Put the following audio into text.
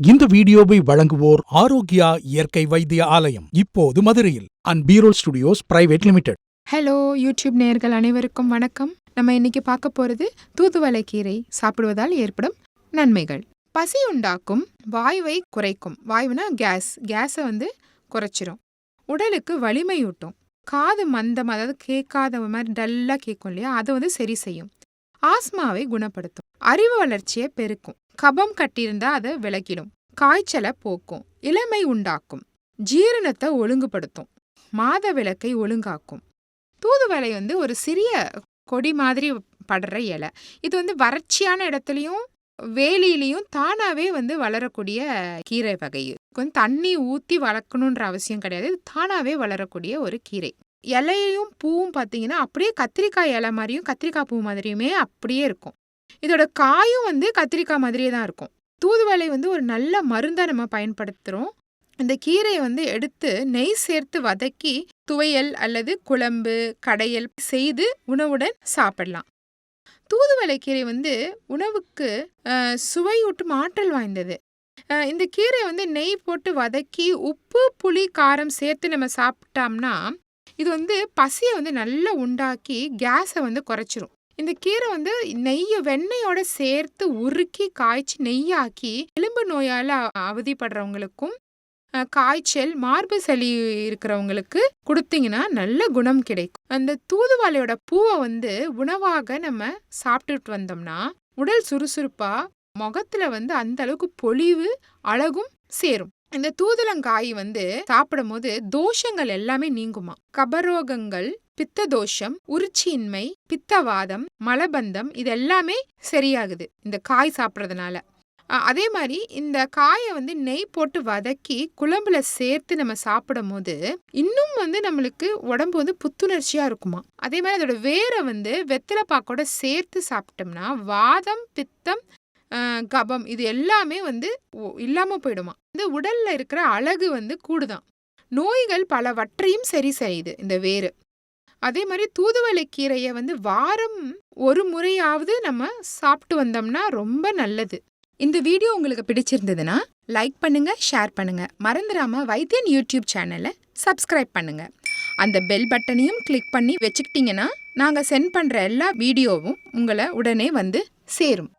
இந்த வீடியோவை வழங்குவோர் ஆரோக்கியா இயற்கை வைத்திய ஆலயம் இப்போது மதுரையில் and பீரோல் studios private limited. Hello YouTube நேயர்கள் அனைவருக்கும் வணக்கம். நம்ம இன்னைக்கு பார்க்க போகிறது தூதுவளை கீரை சாப்பிடுவதால் ஏற்படும் நன்மைகள். பசி உண்டாக்கும் வாயுவை குறைக்கும். வாயுனா கேஸ். கேஸை வந்து குறைச்சிரும். உடலுக்கு வலிமையூட்டும். காது மந்தம் அதாவது கேட்காத மாதிரி டல்லாக கேட்கும் இல்லையா? அதை வந்து சரி செய்யும். ஆஸ்மாவை குணப்படுத்தும். அறிவு வளர்ச்சியை பெருக்கும். கபம் கட்டியிருந்தா அதை விளக்கிடும். காய்ச்சலை போக்கும். இளமை உண்டாக்கும். ஜீரணத்தை ஒழுங்குபடுத்தும். மாத விளக்கை ஒழுங்காக்கும். தூதுவலை வந்து ஒரு சிறிய கொடி மாதிரி படுற இலை. இது வந்து வறட்சியான இடத்துலையும் வேலியிலையும் தானாகவே வந்து வளரக்கூடிய கீரை வகை. கொஞ்சம் தண்ணி ஊற்றி வளர்க்கணுன்ற அவசியம் கிடையாது. இது தானாகவே வளரக்கூடிய ஒரு கீரை. இலையும் பூவும் பார்த்தீங்கன்னா அப்படியே கத்திரிக்காய் இலை மாதிரியும் கத்திரிக்காய் பூ மாதிரியுமே அப்படியே இருக்கும். இதோட காயும் வந்து கத்திரிக்காய் மாதிரியே தான் இருக்கும். தூதுவளை வந்து ஒரு நல்ல மருந்தாக நம்ம பயன்படுத்துகிறோம் இந்த கீரையை வந்து எடுத்து நெய் சேர்த்து வதக்கி துவையல் அல்லது குழம்பு கடையல் செய்து உணவுடன் சாப்பிடலாம். தூதுவளை கீரை வந்து உணவுக்கு சுவையூட்டும் ஆற்றல் வாய்ந்தது. இந்த கீரை வந்து நெய் போட்டு வதக்கி உப்பு புளி காரம் சேர்த்து நம்ம சாப்பிட்டோம்னா இது வந்து பசியை வந்து நல்லா உண்டாக்கி கேஸை வந்து குறைச்சிரும். இந்த கீரை வந்து நெய்யை வெண்ணெயோட சேர்த்து உருக்கி காய்ச்சி நெய்யாக்கி எலும்பு நோயால் அவதிப்படுறவங்களுக்கும் காய்ச்சல் மார்பு சளி இருக்கிறவங்களுக்கு கொடுத்தீங்கன்னா நல்ல குணம் கிடைக்கும். அந்த தூதுவாளையோட பூவை வந்து உணவாக நம்ம சாப்பிட்டுட்டு வந்தோம்னா உடல் சுறுசுறுப்பா முகத்துல வந்து அந்த அளவுக்கு பொலிவு அழகும் சேரும். இந்த தூதுளங்காய் வந்து சாப்பிடும் போது தோஷங்கள் எல்லாமே நீங்குமா? கபரோகங்கள் பித்த தோஷம் உருச்சியின்மை பித்தவாதம் மலபந்தம் இது எல்லாமே சரியாகுது இந்த காய் சாப்பிட்றதுனால. அதே மாதிரி இந்த காயை வந்து நெய் போட்டு வதக்கி குழம்புல சேர்த்து நம்ம சாப்பிடும் போது இன்னும் வந்து நம்மளுக்கு உடம்பு வந்து புத்துணர்ச்சியா இருக்குமா? அதே மாதிரி அதோட வேரை வந்து வெத்தலை பாக்கோட சேர்த்து சாப்பிட்டோம்னா வாதம் பித்தம் கபம் இது எல்லாமே வந்து ஒ- இல்லாம போயிடுமா? இந்த உடல்ல இருக்கிற அழகு வந்து கூடுதான். நோய்கள் பலவற்றையும் சரி செய்யுது இந்த வேறு அதே மாதிரி தூதுவளை கீரையை வந்து வாரம் ஒரு முறையாவது நம்ம சாப்பிட்டு வந்தோம்னா ரொம்ப நல்லது. இந்த வீடியோ உங்களுக்கு பிடிச்சிருந்ததுன்னா லைக் பண்ணுங்க ஷேர் பண்ணுங்க. மறந்துடாம வைத்தியன் யூடியூப் சேனலை சப்ஸ்கிரைப் பண்ணுங்க. அந்த பெல் பட்டனையும் கிளிக் பண்ணி வச்சுக்கிட்டீங்கன்னா நாங்கள் சென்ட் பண்ணுற எல்லா வீடியோவும் உங்களை உடனே வந்து சேரும்.